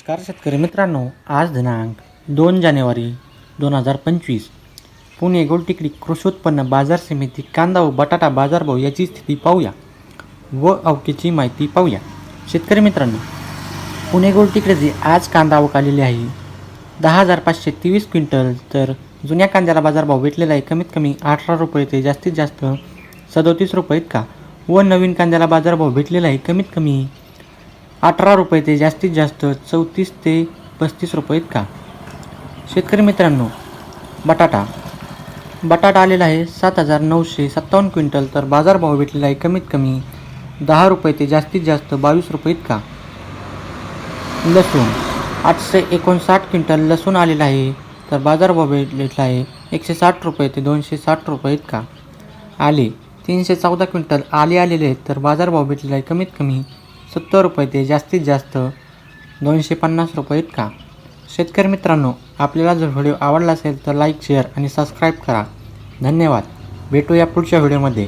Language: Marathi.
नमस्कार शेतकरी मित्रांनो आज दिनांक दोन जानेवारी दोन हजार पंचवीस. पुणे गोलटिकडी कृषी उत्पन्न बाजार समिती कांदा व बटाटा बाजारभाव याची स्थिती पाहूया व अवकेची माहिती पाहूया. शेतकरी मित्रांनो पुणे गोलटिकडे आज कांदा आवक आलेली आहे. दहा हजार पाचशे तेवीस क्विंटल तर जुन्या कांद्याला बाजारभाव भेटलेला आहे कमीत कमी अठरा रुपये ते जास्तीत जास्त सदोतीस रुपये इतका. व नवीन कांद्याला बाजारभाव भेटलेला आहे कमीत कमी अठरा रुपये ते जास्तीत जास्त चौतीस ते पस्तीस रुपये इतका. शेतकरी मित्रांनो बटाटा. बटाटा आलेला आहे सात हजार नऊशे सत्तावन्न क्विंटल तर बाजारभाव भेटलेला आहे कमीत कमी दहा रुपये ते जास्तीत जास्त बावीस रुपये इतका. लसूण आठशे एकोणसाठ क्विंटल लसूण आलेला आहे तर बाजारभाव भेटलेला आहे एकशे साठ रुपये ते दोनशे साठ रुपये इतका. आले तीनशे चौदा क्विंटल आले आलेले आहेत तर बाजारभाव भेटलेला आहे कमीत कमी सत्तर रुपये ते जास्तीत जास्त दोनशे पन्नास रुपये इतका. शेतकरी मित्रांनो आपल्याला जर व्हिडिओ आवडला असेल तर लाईक शेअर आणि सबस्क्राईब करा. धन्यवाद. भेटूया पुढच्या व्हिडिओमध्ये.